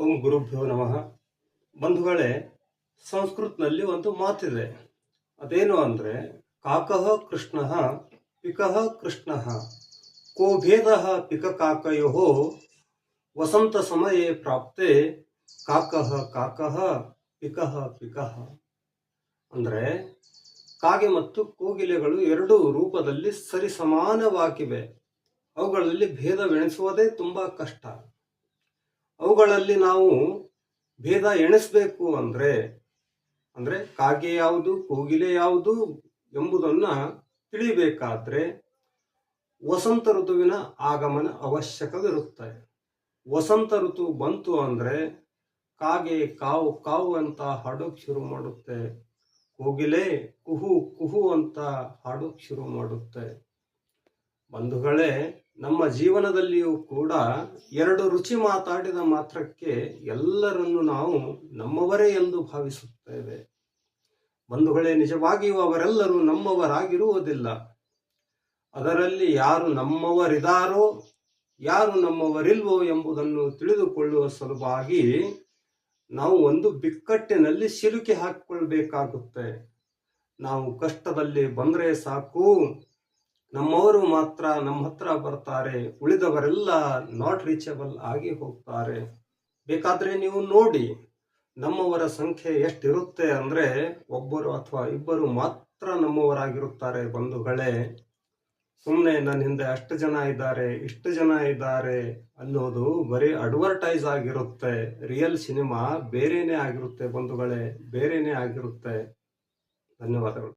ಓಂ ಗುರುಭ್ಯೋ ನಮಃ. ಬಂಧುಗಳೇ, ಸಂಸ್ಕೃತನಲ್ಲಿ ಒಂದು ಮಾತಿದೆ. ಅದೇನು ಅಂದರೆ, ಕಾಕಃ ಕೃಷ್ಣ ಪಿಕಃ ಕೃಷ್ಣ, ಕೋ ಭೇದ ಪಿಕ ಕಾಕಯೋ, ವಸಂತ ಸಮಯೇ ಪ್ರಾಪ್ತೆ, ಕಾಕಃ ಕಾಕಃ ಪಿಕಃ ಪಿಕಃ. ಅಂದರೆ, ಕಾಗೆ ಮತ್ತು ಕೋಗಿಲೆಗಳು ಎರಡು ರೂಪದಲ್ಲಿ ಸರಿಸಮಾನವಾಗಿವೆ. ಅವುಗಳಲ್ಲಿ ಭೇದವೆಣಿಸುವುದೇ ತುಂಬಾ ಕಷ್ಟ. ಅವುಗಳಲ್ಲಿ ನಾವು ಭೇದ ಎಣಿಸ್ಬೇಕು ಅಂದ್ರೆ ಅಂದ್ರೆ ಕಾಗೆ ಯಾವುದು, ಕೋಗಿಲೆ ಯಾವುದು ಎಂಬುದನ್ನ ತಿಳಿಬೇಕಾದ್ರೆ ವಸಂತ ಋತುವಿನ ಆಗಮನ ಅವಶ್ಯಕವಿರುತ್ತೆ ವಸಂತ ಋತು ಬಂತು ಅಂದ್ರೆ ಕಾಗೆ ಕಾವು ಕಾವು ಅಂತ ಹಾಡೋಕ್ ಶುರು ಮಾಡುತ್ತೆ. ಕೋಗಿಲೆ ಕುಹು ಕುಹು ಅಂತ ಹಾಡೋಕ್ ಶುರು ಮಾಡುತ್ತೆ. ಬಂಧುಗಳೇ ನಮ್ಮ ಜೀವನದಲ್ಲಿಯೂ ಕೂಡ ಎರಡು ರುಚಿ ಮಾತಾಡಿದ ಮಾತ್ರಕ್ಕೆ ಎಲ್ಲರನ್ನು ನಾವು ನಮ್ಮವರೇ ಎಂದು ಭಾವಿಸುತ್ತೇವೆ. ಬಂಧುಗಳೇ, ನಿಜವಾಗಿಯೂ ಅವರೆಲ್ಲರೂ ನಮ್ಮವರಾಗಿರುವುದಿಲ್ಲ. ಅದರಲ್ಲಿ ಯಾರು ನಮ್ಮವರಿದಾರೋ, ಯಾರು ನಮ್ಮವರಿಲ್ವೋ ಎಂಬುದನ್ನು ತಿಳಿದುಕೊಳ್ಳುವ ಸಲುವಾಗಿ ನಾವು ಒಂದು ಬಿಕ್ಕಟ್ಟಿನಲ್ಲಿ ಸಿಲುಕಿ ಹಾಕಿಕೊಳ್ಬೇಕಾಗುತ್ತೆ. ನಾವು ಕಷ್ಟದಲ್ಲಿ ಬಂದರೆ ಸಾಕು ನಮ್ಮವರು ಮಾತ್ರ ನಮ್ಮ ಹತ್ರ ಬರ್ತಾರೆ, ಉಳಿದವರೆಲ್ಲ ನಾಟ್ ರೀಚಬಲ್ ಆಗಿ ಹೋಗ್ತಾರೆ. ಬೇಕಾದ್ರೆ ನೀವು ನೋಡಿ, ನಮ್ಮವರ ಸಂಖ್ಯೆ ಎಷ್ಟಿರುತ್ತೆ ಅಂದ್ರೆ, ಒಬ್ಬರು ಅಥವಾ ಇಬ್ಬರು ಮಾತ್ರ ನಮ್ಮವರಾಗಿರುತ್ತಾರೆ ಬಂಧುಗಳೇ. ಸುಮ್ಮನೆ ನನ್ನ ಹಿಂದೆ ಅಷ್ಟು ಜನ ಇದ್ದಾರೆ, ಇಷ್ಟು ಜನ ಇದ್ದಾರೆ ಅನ್ನೋದು ಬರೀ ಅಡ್ವರ್ಟೈಸ್ ಆಗಿರುತ್ತೆ. ರಿಯಲ್ ಸಿನಿಮಾ ಬೇರೆನೇ ಆಗಿರುತ್ತೆ ಬಂಧುಗಳೇ, ಬೇರೆನೇ ಆಗಿರುತ್ತೆ. ಧನ್ಯವಾದಗಳು.